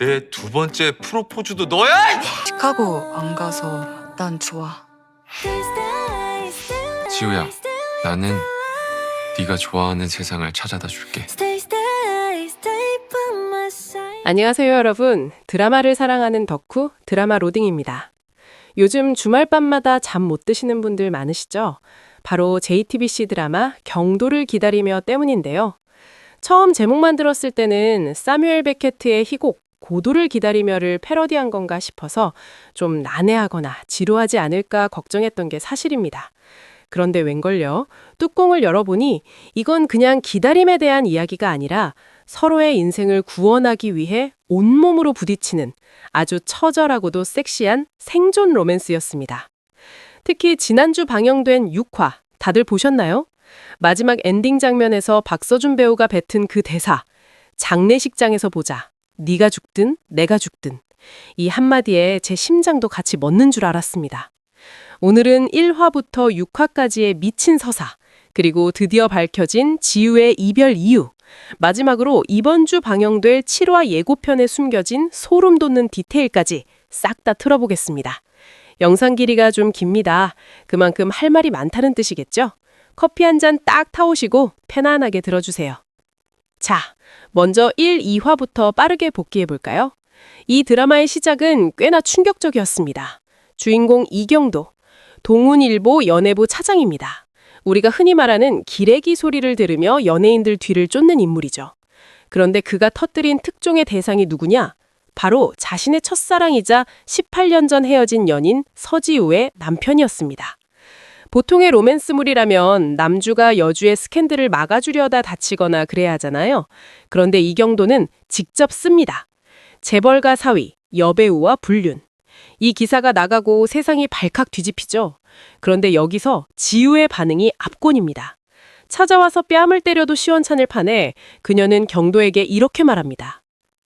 내 두 번째 프로포즈도 너야? 시카고 안 가서 난 좋아. 지우야, 나는 네가 좋아하는 세상을 찾아다 줄게. 안녕하세요, 여러분. 드라마를 사랑하는 덕후 드라마 로딩입니다. 요즘 주말밤마다 잠 못 드시는 분들 많으시죠? 바로 JTBC 드라마 경도를 기다리며 때문인데요. 처음 제목만 들었을 때는 사뮤엘 베케트의 희곡 고도를 기다리며를 패러디한 건가 싶어서 좀 난해하거나 지루하지 않을까 걱정했던 게 사실입니다. 그런데 웬걸요? 뚜껑을 열어보니 이건 그냥 기다림에 대한 이야기가 아니라 서로의 인생을 구원하기 위해 온몸으로 부딪히는 아주 처절하고도 섹시한 생존 로맨스였습니다. 특히 지난주 방영된 6화 다들 보셨나요? 마지막 엔딩 장면에서 박서준 배우가 뱉은 그 대사 장례식장에서 보자. 네가 죽든 내가 죽든 이 한마디에 제 심장도 같이 멎는 줄 알았습니다. 오늘은 1화부터 6화까지의 미친 서사 그리고 드디어 밝혀진 지우의 이별 이유 마지막으로 이번 주 방영될 7화 예고편에 숨겨진 소름 돋는 디테일까지 싹 다 틀어보겠습니다. 영상 길이가 좀 깁니다. 그만큼 할 말이 많다는 뜻이겠죠? 커피 한 잔 딱 타오시고 편안하게 들어주세요. 자, 먼저 1, 2화부터 빠르게 복귀해 볼까요? 이 드라마의 시작은 꽤나 충격적이었습니다. 주인공 이경도, 동훈일보 연예부 차장입니다. 우리가 흔히 말하는 기레기 소리를 들으며 연예인들 뒤를 쫓는 인물이죠. 그런데 그가 터뜨린 특종의 대상이 누구냐? 바로 자신의 첫사랑이자 18년 전 헤어진 연인 서지우의 남편이었습니다. 보통의 로맨스물이라면 남주가 여주의 스캔들을 막아주려다 다치거나 그래야 하잖아요. 그런데 이경도는 직접 씁니다. 재벌가 사위, 여배우와 불륜. 이 기사가 나가고 세상이 발칵 뒤집히죠. 그런데 여기서 지우의 반응이 압권입니다. 찾아와서 뺨을 때려도 시원찮을 판에 그녀는 경도에게 이렇게 말합니다.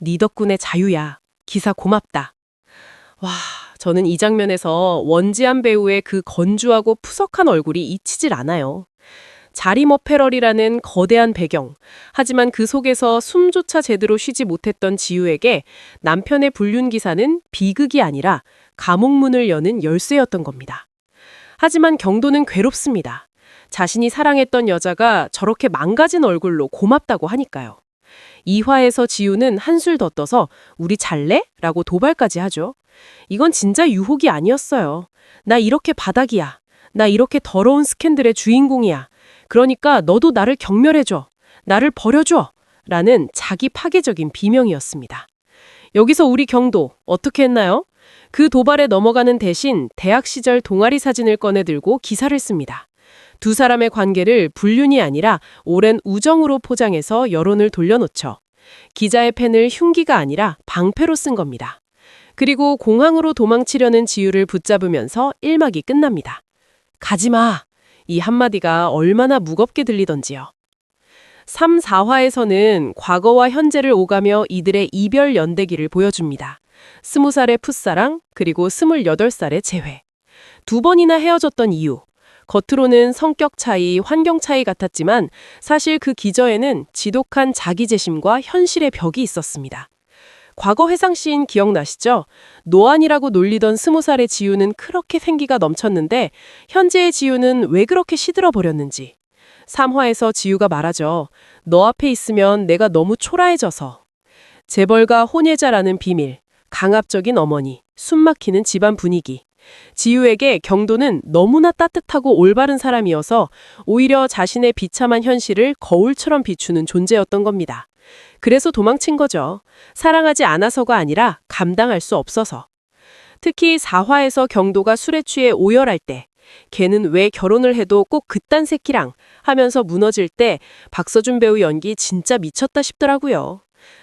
네 덕분에 자유야. 기사 고맙다. 와, 저는 이 장면에서 원지한 배우의 그 건조하고 푸석한 얼굴이 잊히질 않아요. 자리머페럴이라는 거대한 배경. 하지만 그 속에서 숨조차 제대로 쉬지 못했던 지우에게 남편의 불륜 기사는 비극이 아니라 감옥문을 여는 열쇠였던 겁니다. 하지만 경도는 괴롭습니다. 자신이 사랑했던 여자가 저렇게 망가진 얼굴로 고맙다고 하니까요. 이화에서 지우는 한술 더 떠서 우리 잘래? 라고 도발까지 하죠. 이건 진짜 유혹이 아니었어요. 나 이렇게 바닥이야. 나 이렇게 더러운 스캔들의 주인공이야. 그러니까 너도 나를 경멸해줘. 나를 버려줘. 라는 자기 파괴적인 비명이었습니다. 여기서 우리 경도 어떻게 했나요? 그 도발에 넘어가는 대신 대학 시절 동아리 사진을 꺼내들고 기사를 씁니다. 두 사람의 관계를 불륜이 아니라 오랜 우정으로 포장해서 여론을 돌려놓죠. 기자의 펜을 흉기가 아니라 방패로 쓴 겁니다. 그리고 공항으로 도망치려는 지유를 붙잡으면서 일막이 끝납니다. 가지마! 이 한마디가 얼마나 무겁게 들리던지요. 3, 4화에서는 과거와 현재를 오가며 이들의 이별 연대기를 보여줍니다. 20살의 풋사랑, 그리고 28살의 재회. 두 번이나 헤어졌던 이유. 겉으로는 성격 차이, 환경 차이 같았지만 사실 그 기저에는 지독한 자기재심과 현실의 벽이 있었습니다. 과거 회상씬 기억나시죠? 노안이라고 놀리던 스무 살의 지우는 그렇게 생기가 넘쳤는데 현재의 지우는 왜 그렇게 시들어 버렸는지. 3화에서 지우가 말하죠. 너 앞에 있으면 내가 너무 초라해져서. 재벌가 혼예자라는 비밀, 강압적인 어머니, 숨막히는 집안 분위기. 지우에게 경도는 너무나 따뜻하고 올바른 사람이어서 오히려 자신의 비참한 현실을 거울처럼 비추는 존재였던 겁니다. 그래서 도망친 거죠. 사랑하지 않아서가 아니라 감당할 수 없어서. 특히 4화에서 경도가 술에 취해 오열할 때 걔는 왜 결혼을 해도 꼭 그딴 새끼랑 하면서 무너질 때 박서준 배우 연기 진짜 미쳤다 싶더라고요.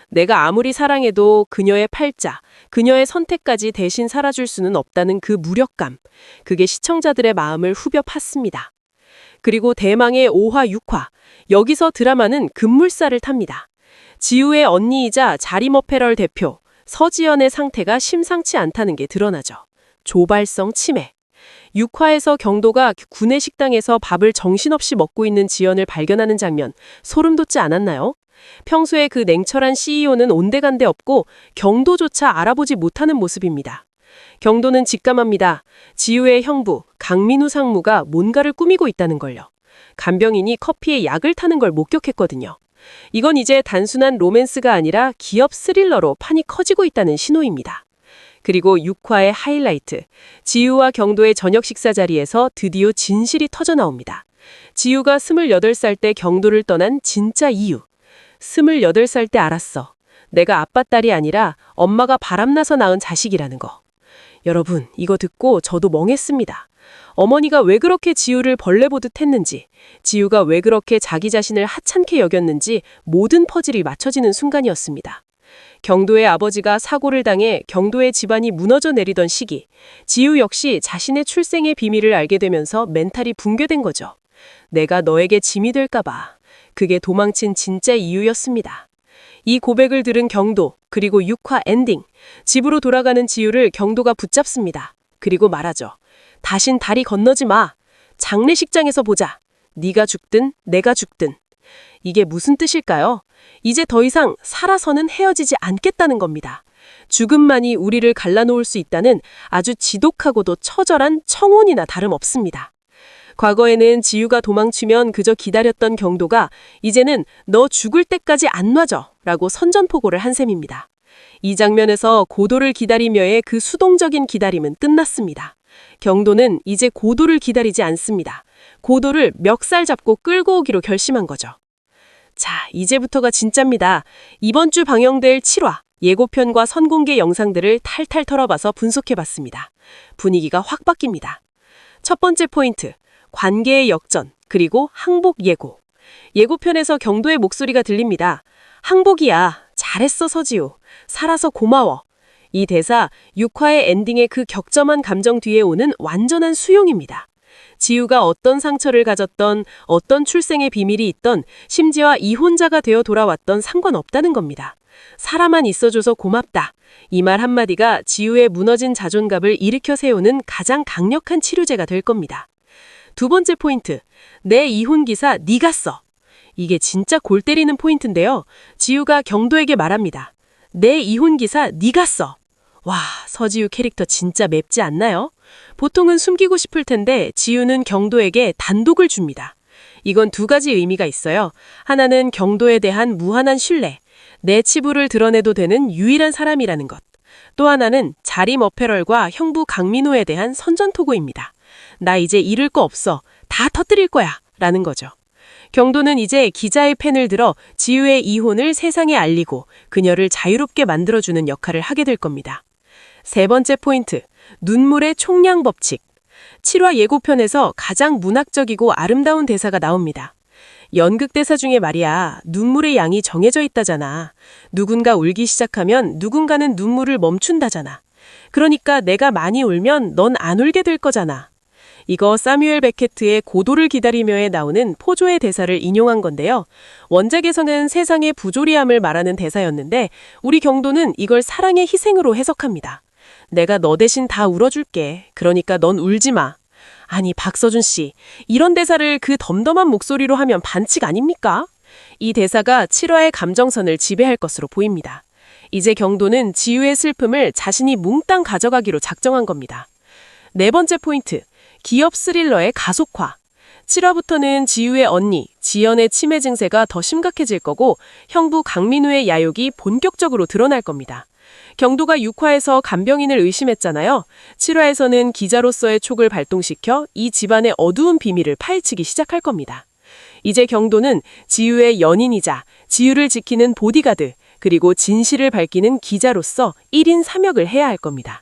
내가 아무리 사랑해도 그녀의 팔자, 그녀의 선택까지 대신 살아줄 수는 없다는 그 무력감. 그게 시청자들의 마음을 후벼 팠습니다. 그리고 대망의 5화, 6화. 여기서 드라마는 급물살을 탑니다. 지우의 언니이자 자리머페럴 대표 서지연의 상태가 심상치 않다는 게 드러나죠. 조발성 치매. 6화에서 경도가 구내 식당에서 밥을 정신없이 먹고 있는 지연을 발견하는 장면 소름 돋지 않았나요? 평소에 그 냉철한 CEO는 온데간데 없고 경도조차 알아보지 못하는 모습입니다. 경도는 직감합니다. 지우의 형부, 강민우 상무가 뭔가를 꾸미고 있다는 걸요. 간병인이 커피에 약을 타는 걸 목격했거든요. 이건 이제 단순한 로맨스가 아니라 기업 스릴러로 판이 커지고 있다는 신호입니다. 그리고 6화의 하이라이트, 지우와 경도의 저녁 식사 자리에서 드디어 진실이 터져 나옵니다. 지우가 28살 때 경도를 떠난 진짜 이유. 28살 때 알았어. 내가 아빠 딸이 아니라 엄마가 바람나서 낳은 자식이라는 거. 여러분, 이거 듣고 저도 멍했습니다. 어머니가 왜 그렇게 지우를 벌레 보듯 했는지, 지우가 왜 그렇게 자기 자신을 하찮게 여겼는지 모든 퍼즐이 맞춰지는 순간이었습니다. 경도의 아버지가 사고를 당해 경도의 집안이 무너져 내리던 시기, 지우 역시 자신의 출생의 비밀을 알게 되면서 멘탈이 붕괴된 거죠. 내가 너에게 짐이 될까봐. 그게 도망친 진짜 이유였습니다. 이 고백을 들은 경도, 그리고 6화 엔딩, 집으로 돌아가는 지우를 경도가 붙잡습니다. 그리고 말하죠. 다신 다리 건너지 마. 장례식장에서 보자. 네가 죽든 내가 죽든. 이게 무슨 뜻일까요? 이제 더 이상 살아서는 헤어지지 않겠다는 겁니다. 죽음만이 우리를 갈라놓을 수 있다는 아주 지독하고도 처절한 청혼이나 다름없습니다. 과거에는 지유가 도망치면 그저 기다렸던 경도가 이제는 너 죽을 때까지 안 놔줘 라고 선전포고를 한 셈입니다. 이 장면에서 고도를 기다리며의 그 수동적인 기다림은 끝났습니다. 경도는 이제 고도를 기다리지 않습니다. 고도를 멱살 잡고 끌고 오기로 결심한 거죠. 자, 이제부터가 진짜입니다. 이번 주 방영될 7화 예고편과 선공개 영상들을 탈탈 털어봐서 분석해봤습니다. 분위기가 확 바뀝니다. 첫 번째 포인트, 관계의 역전, 그리고 항복 예고. 예고편에서 경도의 목소리가 들립니다. 항복이야. 잘했어, 서지우. 살아서 고마워. 이 대사 6화의 엔딩의 그 격점한 감정 뒤에 오는 완전한 수용입니다. 지우가 어떤 상처를 가졌던 어떤 출생의 비밀이 있던 심지어 이혼자가 되어 돌아왔던 상관없다는 겁니다. 사람만 있어줘서 고맙다. 이 말 한마디가 지우의 무너진 자존감을 일으켜 세우는 가장 강력한 치료제가 될 겁니다. 두 번째 포인트. 내 이혼 기사 네가 써. 이게 진짜 골 때리는 포인트인데요. 지우가 경도에게 말합니다. 내 이혼 기사 네가 써. 와, 서지우 캐릭터 진짜 맵지 않나요? 보통은 숨기고 싶을 텐데 지우는 경도에게 단독을 줍니다. 이건 두 가지 의미가 있어요. 하나는 경도에 대한 무한한 신뢰, 내 치부를 드러내도 되는 유일한 사람이라는 것. 또 하나는 자림 어페럴과 형부 강민호에 대한 선전토고입니다. 나 이제 잃을 거 없어. 다 터뜨릴 거야. 라는 거죠. 경도는 이제 기자의 펜을 들어 지우의 이혼을 세상에 알리고 그녀를 자유롭게 만들어주는 역할을 하게 될 겁니다. 세 번째 포인트, 눈물의 총량 법칙. 7화 예고편에서 가장 문학적이고 아름다운 대사가 나옵니다. 연극 대사 중에 말이야, 눈물의 양이 정해져 있다잖아. 누군가 울기 시작하면 누군가는 눈물을 멈춘다잖아. 그러니까 내가 많이 울면 넌 안 울게 될 거잖아. 이거 사뮤엘 베케트의 고도를 기다리며에 나오는 포조의 대사를 인용한 건데요. 원작에서는 세상의 부조리함을 말하는 대사였는데 우리 경도는 이걸 사랑의 희생으로 해석합니다. 내가 너 대신 다 울어줄게. 그러니까 넌 울지 마. 아니 박서준 씨, 이런 대사를 그 덤덤한 목소리로 하면 반칙 아닙니까? 이 대사가 7화의 감정선을 지배할 것으로 보입니다. 이제 경도는 지유의 슬픔을 자신이 몽땅 가져가기로 작정한 겁니다. 네 번째 포인트, 기업 스릴러의 가속화. 7화부터는 지유의 언니, 지연의 치매 증세가 더 심각해질 거고 형부 강민우의 야욕이 본격적으로 드러날 겁니다. 경도가 6화에서 간병인을 의심했잖아요. 7화에서는 기자로서의 촉을 발동시켜 이 집안의 어두운 비밀을 파헤치기 시작할 겁니다. 이제 경도는 지유의 연인이자 지유를 지키는 보디가드, 그리고 진실을 밝히는 기자로서 1인 3역을 해야 할 겁니다.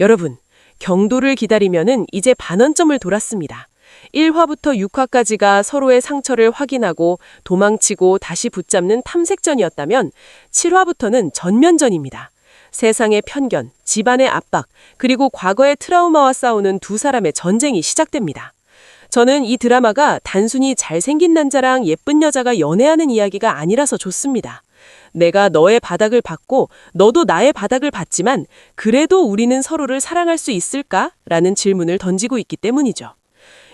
여러분, 경도를 기다리면은 이제 반원점을 돌았습니다. 1화부터 6화까지가 서로의 상처를 확인하고 도망치고 다시 붙잡는 탐색전이었다면 7화부터는 전면전입니다. 세상의 편견, 집안의 압박, 그리고 과거의 트라우마와 싸우는 두 사람의 전쟁이 시작됩니다. 저는 이 드라마가 단순히 잘생긴 남자랑 예쁜 여자가 연애하는 이야기가 아니라서 좋습니다. 내가 너의 바닥을 받고 너도 나의 바닥을 받지만 그래도 우리는 서로를 사랑할 수 있을까? 라는 질문을 던지고 있기 때문이죠.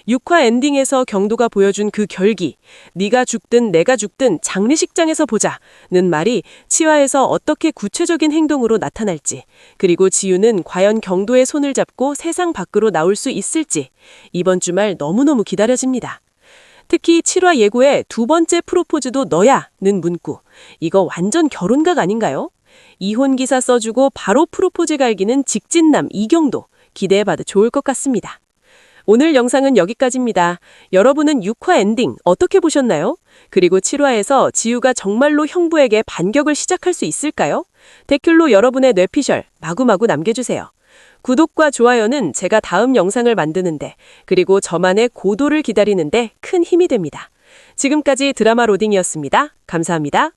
6화 엔딩에서 경도가 보여준 그 결기, 네가 죽든 내가 죽든 장례식장에서 보자는 말이 치화에서 어떻게 구체적인 행동으로 나타날지, 그리고 지유는 과연 경도의 손을 잡고 세상 밖으로 나올 수 있을지 이번 주말 너무너무 기다려집니다. 특히 7화 예고의 두 번째 프로포즈도 너야는 문구. 이거 완전 결혼각 아닌가요? 이혼 기사 써주고 바로 프로포즈 갈기는 직진남 이경도 기대해봐도 좋을 것 같습니다. 오늘 영상은 여기까지입니다. 여러분은 6화 엔딩 어떻게 보셨나요? 그리고 7화에서 지우가 정말로 형부에게 반격을 시작할 수 있을까요? 댓글로 여러분의 뇌피셜 마구마구 남겨주세요. 구독과 좋아요는 제가 다음 영상을 만드는데 그리고 저만의 고도를 기다리는데 큰 힘이 됩니다. 지금까지 드라마 로딩이었습니다. 감사합니다.